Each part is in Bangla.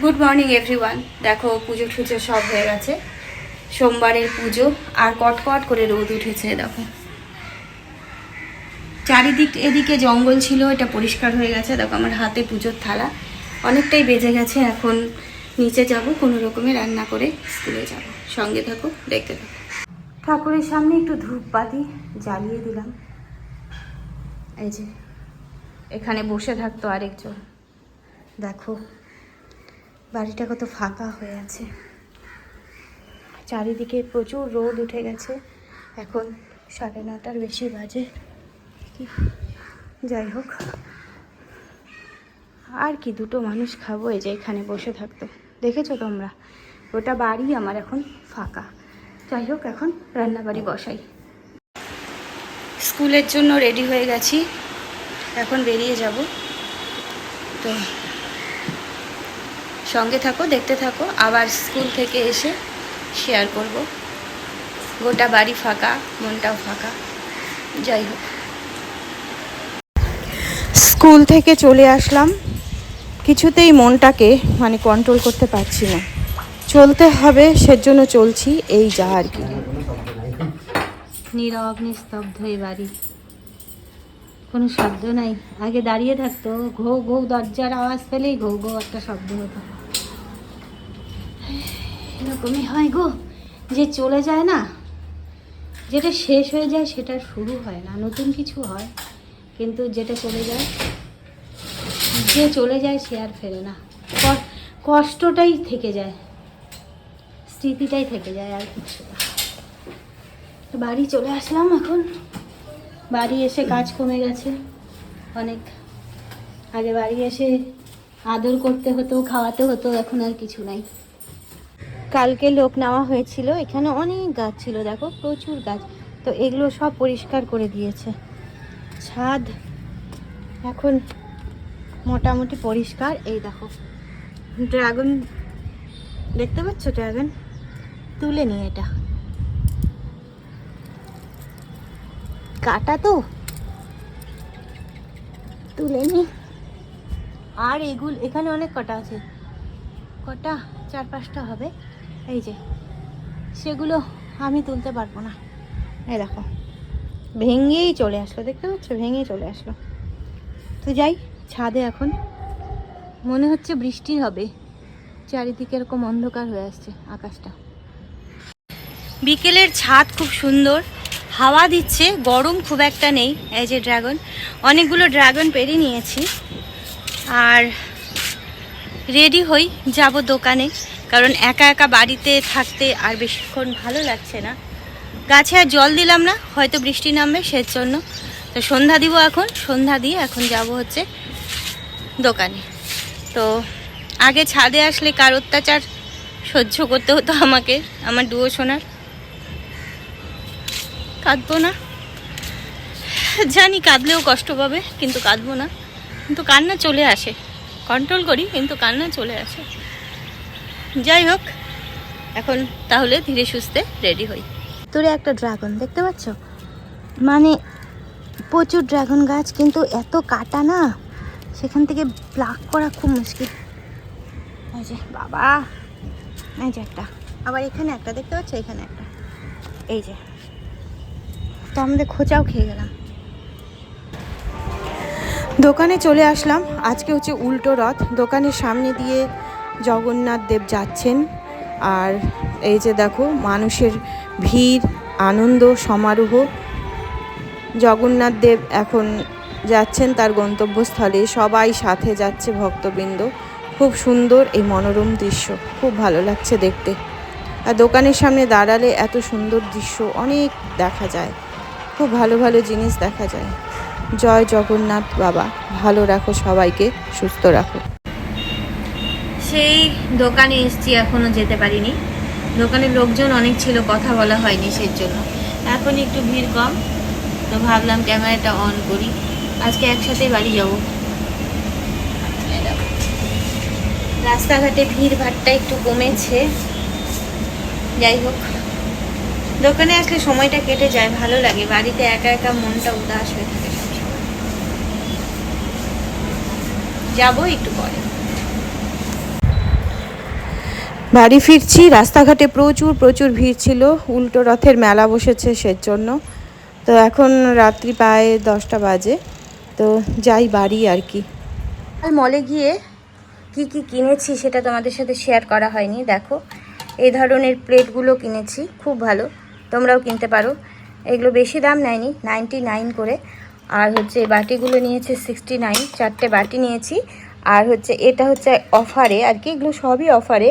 গুড মর্নিং এভরিওয়ান দেখো, পুজো টুজো সব হয়ে গেছে। সোমবারের পুজো, আর কটকট করে রোদ উঠেছে, দেখো। চারিদিক, এদিকে জঙ্গল ছিল, এটা পরিষ্কার হয়ে গেছে। দেখো, আমার হাতে পুজোর থালা। অনেকটাই বেজে গেছে, এখন নিচে যাব, কোনো রকমে রান্না করে স্কুলে যাব। সঙ্গে থাকো, দেখতে থাকো। ঠাকুরের সামনে একটু ধূপবাতি জ্বালিয়ে দিলাম। এই যে, এখানে বসে থাকতো আরেকজন। দেখো বাড়িটা কত ফাঁকা হয়ে আছে। চারিদিকে প্রচুর রোদ উঠে গেছে। এখন সাড়ে নটার বেশি বাজে। কি? যাই হোক। আর কি দুটো মানুষ খাব এই যে এখানে বসে থাকতো। দেখেছ তোমরা? ওটা বাড়ি আমার এখন ফাঁকা। যাই হোক, এখন রান্নাবাড়ি বসাই। স্কুলের জন্য রেডি হয়ে গেছি। এখন বেরিয়ে যাব। তো সঙ্গে থাকো দেখতে থাকো। আবার স্কুল থেকে এসে শেয়ার করব। গোটা বাড়ি ফাঁকা মনটাও ফাঁকা। যাই হোক। স্কুল থেকে চলে আসলাম। কিছুতেই মনটাকে মানে কন্ট্রোল করতে পারছি না। চলতে হবে সেজন্য চলছি। এই যা আর কি। নীরব নিস্তব্ধ এই বাড়ি। কোনো শব্দ নাই। আগে দাঁড়িয়ে থাকতো। ঘৌ ঘৌ দরজার আওয়াজ পেলেই ঘৌ ঘৌ একটা শব্দ হতো। এরকমই হয় গো। যে চলে যায় না, যেটা শেষ হয়ে যায় সেটা শুরু হয় না, নতুন কিছু হয়। কিন্তু যেটা চলে যায়, যে চলে যায় সে আর ফেরে না। কষ্টটাই থেকে যায়, স্মৃতিটাই থেকে যায় আর কিছু। বাড়ি চলে আসলাম এখন। বাড়ি এসে কাজ কমে গেছে অনেক। আগে বাড়ি এসে আদর করতে হতো, খাওয়াতে হতো, এখন আর কিছু নাই। কালকে লোক নেওয়া হয়েছিল, এখানে অনেক গাছ ছিল, দেখো প্রচুর গাছ। তো এগুলো সব পরিষ্কার করে দিয়েছে। ছাদ এখন মোটামুটি পরিষ্কার, এই দেখো। ড্রাগন, দেখতে পাচ্ছ ড্রাগন? তুলে নি এটা। কাটা তো। তুলে নি। আর এগুলো, এখানে অনেক কটা আছে। কটা? চার পাঁচটা হবে। এই যে, সেগুলো আমি তুলতে পারব না। এই দেখো, ভেঙেই চলে আসলো, দেখতে পাচ্ছ? ভেঙেই চলে আসলো। তো যাই, ছাদে এখন মনে হচ্ছে বৃষ্টি হবে। চারিদিকে এরকম অন্ধকার হয়ে আসছে আকাশটা। বিকেলের ছাদ খুব সুন্দর, হাওয়া দিচ্ছে, গরম খুব একটা নেই, এই যে ড্রাগন। অনেকগুলো ড্রাগন পেরে নিয়েছি। আর রেডি হই, যাব দোকানে। কারণ একা একা বাড়িতে থাকতে আর বেশিক্ষণ ভালো লাগছে না। গাছে আর জল দিলাম না, হয়তো বৃষ্টি নামবে সের জন্য তো সন্ধ্যা দিব এখন, সন্ধ্যা দিয়ে এখন যাব হচ্ছে দোকানে। তো আগে ছাদে আসলে কার অত্যাচার সহ্য করতে হতো আমাকে, আমার ডুয়ো সোনার। কাঁদবো না। জানি কাঁদলেও কষ্ট পাবে, কিন্তু কাঁদবো না। কিন্তু কান্না চলে আসে। কন্ট্রোল করি, কিন্তু কান্না চলে আসে। যাই হোক, এখন তাহলে ধীরে সুস্থে রেডি হই। তোরে একটা ড্রাগন দেখতে পাচ্ছ? মানে প্রচুর ড্রাগন গাছ, কিন্তু এত কাটা না, সেখান থেকে প্লাক করা খুব মুশকিল। যে, বাবা, এই যে একটা। আবার এখানে একটা দেখতে পাচ্ছ? এখানে একটা। এই যে, তো আমাদের খোঁচাও খেয়ে গেলাম। দোকানে চলে আসলাম। আজকে হচ্ছে উল্টো রথ। দোকানের সামনে দিয়ে জগন্নাথ দেব যাচ্ছেন। আর এই যে দেখো, মানুষের ভিড়, আনন্দ, সমারোহ। জগন্নাথ দেব এখন যাচ্ছেন তার গন্তব্যস্থলে। সবাই সাথে যাচ্ছে ভক্তবৃন্দ। খুব সুন্দর এই মনোরম দৃশ্য। খুব ভালো লাগছে দেখতে। আর দোকানের সামনে দাঁড়ালে এত সুন্দর দৃশ্য অনেক দেখা যায়। খুব ভালো ভালো জিনিস দেখা যায়। জয় জগন্নাথ বাবা। ভালো রাখো সবাইকে, সুস্থ রাখো। সেই দোকানে এসছি, এখনও যেতে পারিনি। দোকানের লোকজন অনেক ছিল, কথা বলা হয়নি সেই জন্য। এখন একটু ভিড় কম, তো ভাবলাম ক্যামেরাটা অন করি। আজকে একসাথে বাড়ি যাব। রাস্তাঘাটে ভিড় ভাট্টা একটু কমেছে। যাই হোক, দোকানে আসলে সময়টা কেটে যায়, ভালো লাগে। বাড়িতে একা একা মনটা উদাস হয়ে থাকে যাব একটু পরে। বাড়ি ফিরছি, রাস্তাঘাটে প্রচুর প্রচুর ভিড় ছিল, উল্টো রথের মেলা বসেছে সের জন্য তো এখন রাত্রি প্রায় দশটা বাজে, তো যাই বাড়ি আর কি। মলে গিয়ে কি কি কিনেছি সেটা তোমাদের সাথে শেয়ার করা হয়নি, দেখো। এই ধরনের প্লেটগুলো কিনেছি, খুব ভালো, তোমরাও কিনতে পারো। এগুলো বেশি দাম নেয়নি নাইনটি নাইন করে। আর হচ্ছে বাটিগুলো নিয়েছে সিক্সটি নাইন চারটে বাটি নিয়েছি। আর হচ্ছে এটা হচ্ছে অফারে আর কি, এগুলো সবই অফারে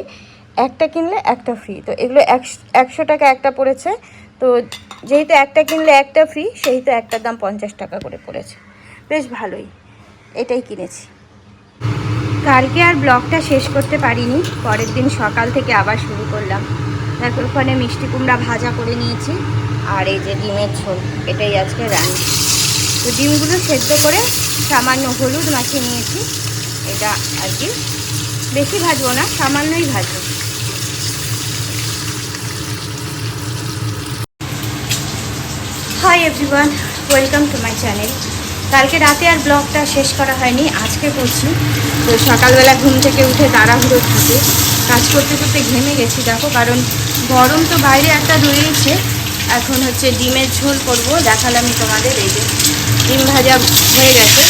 একটা কিনলে একটা ফ্রি তো এগুলো একশ- টাকা একটা পড়েছে। তো যেহেতু একটা কিনলে একটা ফ্রি সেহেতু একটার দাম পঞ্চাশ টাকা করে পড়েছে। বেশ ভালোই। এটাই কিনেছি। কালকে আর ব্লগটা শেষ করতে পারিনি। পরের দিন সকাল থেকে আবার শুরু করলাম। দেখো, ওখানে মিষ্টি কুমড়া ভাজা করে নিয়েছি। আর এই যে ডিমের ঝোল, এটাই আজকে রান্না। তো ডিমগুলো সেদ্ধ করে সামান্য হলুদ মাখিয়ে নিয়েছি। এটা আর কি, বেশি ভাজবো না, সামান্যই ভাজবো hi everyone welcome to my channel কালকে রাতে আর ব্লগটা শেষ করা হয়নি, আজকে করছি। তো সকালবেলা ঘুম থেকে উঠে তাড়াহুড়ো থাকে কাজ করতে করতে ঘেমে গেছি, দেখো, কারণ গরম তো বাইরে একটা রয়েছে এখন হচ্ছে ডিমের ঝোল করব, দেখালাম তোমাদের এই যে ডিম ভাজা হয়ে গেছে।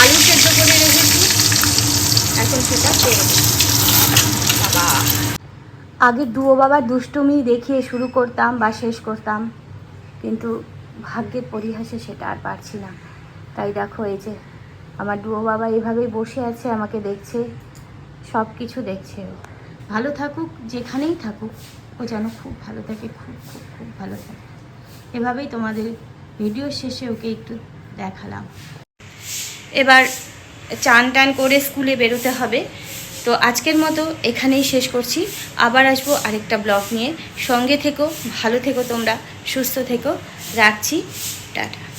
আলু সেদ্ধ করে রেখেছি। এখন সেটা করব বাবা। আগে দুও বাবার দুষ্টুমি দেখিয়ে শুরু করতাম বা শেষ করতাম, কিন্তু ভাগ্যের পরিহাসে সেটা আর পারছি না। তাই দেখো এই যে, আমার ডুয়ো বাবা এভাবেই বসে আছে, আমাকে দেখছে সব কিছু দেখছে ও। ভালো থাকুক, যেখানেই থাকুক, ও যেন খুব ভালো থাকে, খুব খুব খুব ভালো থাকে। এভাবেই তোমাদের ভিডিও শেষে ওকে একটু দেখালাম। এবার চান টান করে স্কুলে বেরোতে হবে। তো আজকের মতো এখানেই শেষ করছি। আবার আসব আরেকটা ব্লগ নিয়ে। সঙ্গে থেকো, ভালো থেকো তোমরা, সুস্থ থেকো। রাখছি, টাটা।